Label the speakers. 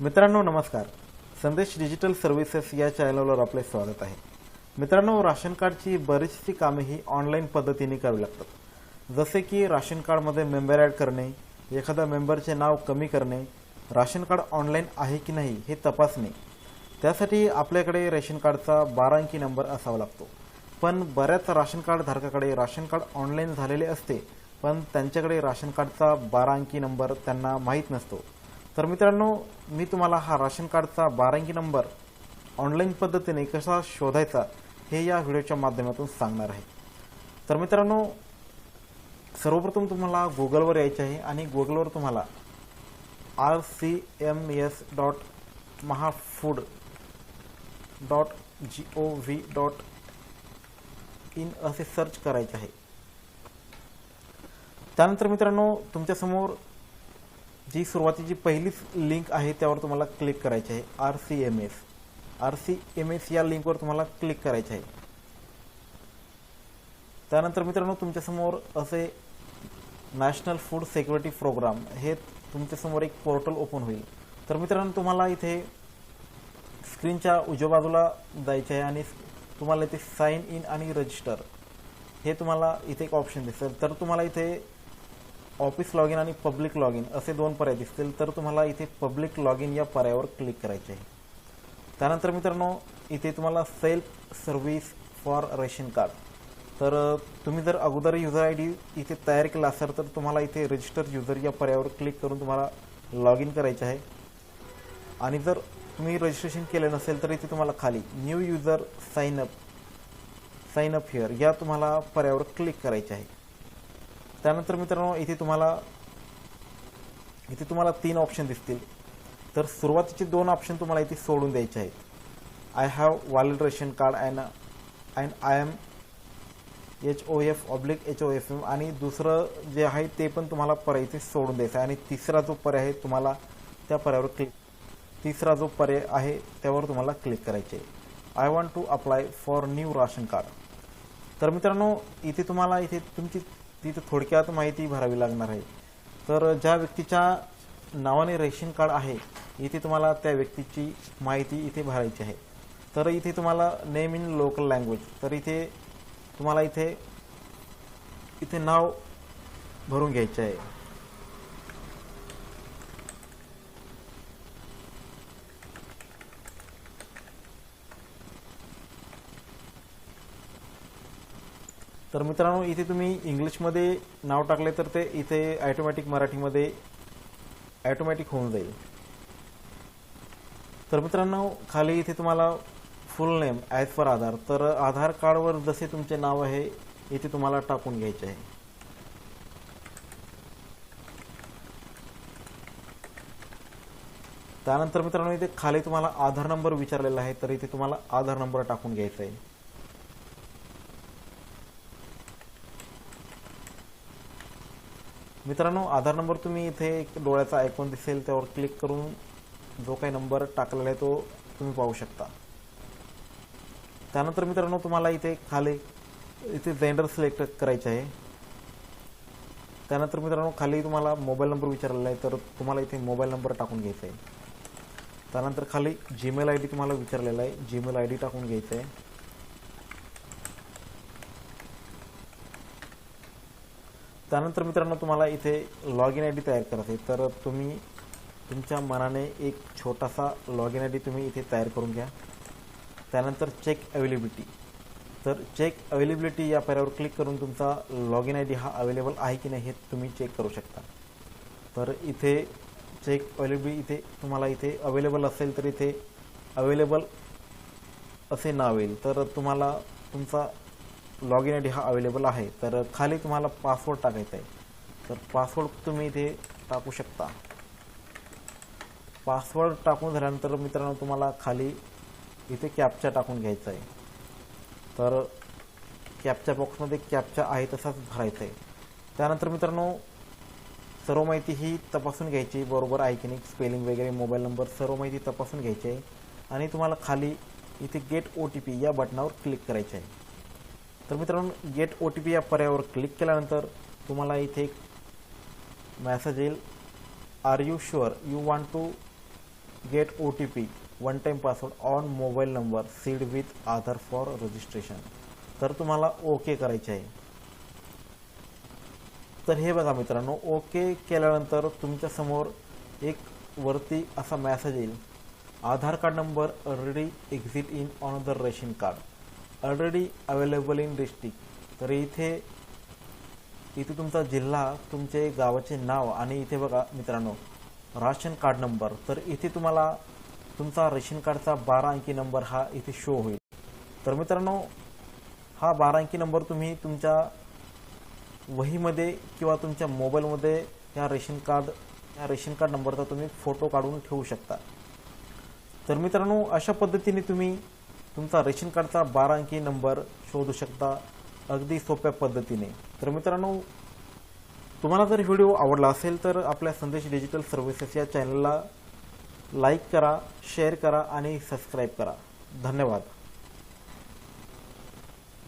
Speaker 1: मित्रांनो नमस्कार. संदेश डिजिटल सर्व्हिसेस या चॅनलवर आपले स्वागत आहे. मित्रांनो राशन कार्डची बरीचशी कामे ही ऑनलाईन पद्धतीने करावी लागतात. जसे की राशन कार्डमध्ये मेंबर ॲड करणे एखाद्या मेंबरचे नाव कमी करणे राशन कार्ड ऑनलाईन आहे की नाही हे तपासणे. त्यासाठी आपल्याकडे रेशन कार्डचा बारा अंकी नंबर असावा लागतो. पण बऱ्याच राशन कार्ड धारकाकडे राशन कार्ड ऑनलाईन झालेले असते पण त्यांच्याकडे राशन कार्डचा बारा अंकी नंबर त्यांना माहीत नसतो. तर मित्रांनो मी तुम्हाला हा राशन कार्डचा बारा अंकी नंबर ऑनलाईन पद्धतीने कसा शोधायचा हे या व्हिडिओच्या माध्यमातून सांगणार आहे. तर मित्रांनो सर्वप्रथम तुम्हाला गुगलवर यायचे आहे आणि गुगलवर तुम्हाला R C M S dot mahafood dot G O V dot in असे सर्च करायचे आहे. त्यानंतर मित्रांनो तुमच्यासमोर जी सुरुवातीची पहिलीच लिंक आहे त्यावर तुम्हाला क्लिक करायची आहे. R C M S R C M S या लिंकवर तुम्हाला क्लिक करायचे आहे. त्यानंतर मित्रांनो तुमच्यासमोर असे नॅशनल फूड सिक्युरिटी प्रोग्राम हे तुमच्यासमोर एक पोर्टल ओपन होईल. तर मित्रांनो तुम्हाला इथे स्क्रीनच्या उजव्या बाजूला जायचे आहे आणि तुम्हाला इथे साईन इन आणि रजिस्टर हे तुम्हाला इथे एक ऑप्शन दिसेल. तर तुम्हाला इथे ऑफिस लॉग इन आणि पब्लिक लॉग इन असे दोन पर्याय दिसतील तर तुम्हाला इथे पब्लिक लॉग इन या पर्यायावर क्लिक करायचे आहे. त्यानंतर मित्रांनो इथे तुम्हाला self service for ration card. तर तुम्ही जर अगोदर युजर आय डी इथे तयार केला असेल तर तुम्हाला इथे रजिस्टर युजर या पर्यायावर क्लिक करून तुम्हाला लॉग इन करायचे आहे. आणि जर तुम्ही रजिस्ट्रेशन केलं नसेल तर इथे तुम्हाला खाली new user sign up sign up here या तुम्हाला पर्यायावर क्लिक करायचे आहे. त्यानंतर मित्रांनो इथे तुम्हाला इथे तुम्हाला तीन ऑप्शन दिसतील. तर सुरुवातीचे दोन ऑप्शन तुम्हाला इथे सोडून द्यायचे आहेत. I have valid ration card and and I am H O F oblique H O F M आणि दुसरं जे आहे ते पण तुम्हाला पर्याय इथे सोडून द्यायचं आहे. आणि तिसरा जो पर्याय आहे तुम्हाला त्या पर्यायावर क्लिक तिसरा जो पर्याय आहे त्यावर तुम्हाला क्लिक करायचे आहे. I want to apply for new ration card तर मित्रांनो इथे तुम्हाला इथे तुमची तिथे थोडक्यात माहिती भरावी लागणार आहे. तर ज्या व्यक्तीच्या नावाने रेशन कार्ड आहे इथे तुम्हाला त्या व्यक्तीची माहिती इथे भरायची आहे. तर इथे तुम्हाला नेम इन लोकल लँग्वेज तर इथे तुम्हाला इथे इथे नाव भरून घ्यायचे आहे. तर मित्रांनो इथे तुम्ही इंग्लिशमध्ये नाव टाकले तर ते इथे ॲटोमॅटिक मराठीमध्ये ॲटोमॅटिक होऊन जाईल. तर मित्रांनो खाली इथे तुम्हाला full name as for Aadhaar. तर आधार कार्डवर जसे तुमचे नाव आहे इथे तुम्हाला टाकून घ्यायचे आहे. त्यानंतर मित्रांनो इथे खाली तुम्हाला आधार नंबर विचारलेला आहे तर इथे तुम्हाला आधार नंबर टाकून घ्यायचा आहे. मित्रांनो आधार नंबर तुम्ही इथे एक डोळ्याचा आयकॉन दिसेल त्यावर क्लिक करून जो काही नंबर टाकलेला आहे तो तुम्ही पाहू शकता. त्यानंतर मित्रांनो तुम्हाला इथे खाली इथे जेंडर सिलेक्ट करायचे आहे. त्यानंतर मित्रांनो खाली तुम्हाला मोबाईल नंबर विचारलेला आहे तर तुम्हाला इथे मोबाईल नंबर टाकून घ्यायचा आहे त्यानंतर खाली जीमेल आय डी तुम्हाला विचारलेला आहे जीमेल आय डी टाकून घ्यायचं आहे त्यानंतर मित्रांनो तुम्हाला इथे लॉग इन आय डी तयार करायचं आहे. तर तुम्ही तुमच्या मनाने एक छोटासा लॉग इन आय डी तुम्ही इथे तयार करून घ्या. त्यानंतर चेक अवेलेबिलिटी तर चेक अवेलेबिलिटी या पर्यावर क्लिक करून तुमचा लॉग इन आय डी हा अवेलेबल आहे की नाही हे तुम्ही चेक करू शकता. तर इथे चेक अवेलेबिलिटी इथे तुम्हाला इथे अवेलेबल असेल तर इथे अवेलेबल असे नाव येईल. तर तुम्हाला तुमचा लॉग इन आय डी हा अवेलेबल आहे. तर खाली तुम्हाला पासवर्ड टाकायचा आहे. तर पासवर्ड तुम्ही इथे टाकू शकता. पासवर्ड टाकून झाल्यानंतर मित्रांनो तुम्हाला खाली इथे कॅपचा टाकून घ्यायचा आहे. तर कॅपच्या बॉक्समध्ये कॅपचा आहे तसाच भरायचा आहे. त्यानंतर मित्रांनो सर्व माहिती ही तपासून घ्यायची. बरोबर आहे की नाही स्पेलिंग वगैरे मोबाईल नंबर सर्व माहिती तपासून घ्यायची आहे. आणि तुम्हाला खाली इथे गेट ओ टी पी या बटनावर क्लिक करायचे आहे. तर मित्रांनो गेट ओ टी पी या पर्यायावर क्लिक केल्यानंतर तुम्हाला इथे एक मॅसेज येईल. Are you sure you want to get O T P one time password on mobile number seed with Aadhaar for registration तर तुम्हाला ओके करायचे आहे. तर हे बघा मित्रांनो ओके केल्यानंतर तुमच्यासमोर एक वरती असा मॅसेज येईल. Aadhaar card number already exist in on the ration card already available in district तर इथे इथे तुमचा जिल्हा तुमचे गावाचे नाव आणि इथे बघा मित्रांनो राशन कार्ड नंबर. तर इथे तुम्हाला तुमचा रेशन कार्डचा बारा अंकी नंबर हा इथे शो होईल. तर मित्रांनो हा बारा अंकी नंबर तुम्ही तुमच्या वहीमध्ये किंवा तुमच्या मोबाईलमध्ये या रेशन कार्ड या रेशन कार्ड नंबरचा तुम्ही फोटो काढून ठेवू शकता. तर मित्रांनो अशा पद्धतीने तुम्ही तुमचा रेशन कार्डचा बारा अंकी नंबर शोधू शकता अगदी सोप्या पद्धतीने. तर मित्रांनो तुम्हाला जर व्हिडिओ आवडला असेल तर आपल्या संदेश डिजिटल सर्व्हिसेस या चॅनलला लाईक करा शेअर करा आणि सबस्क्राईब करा. धन्यवाद.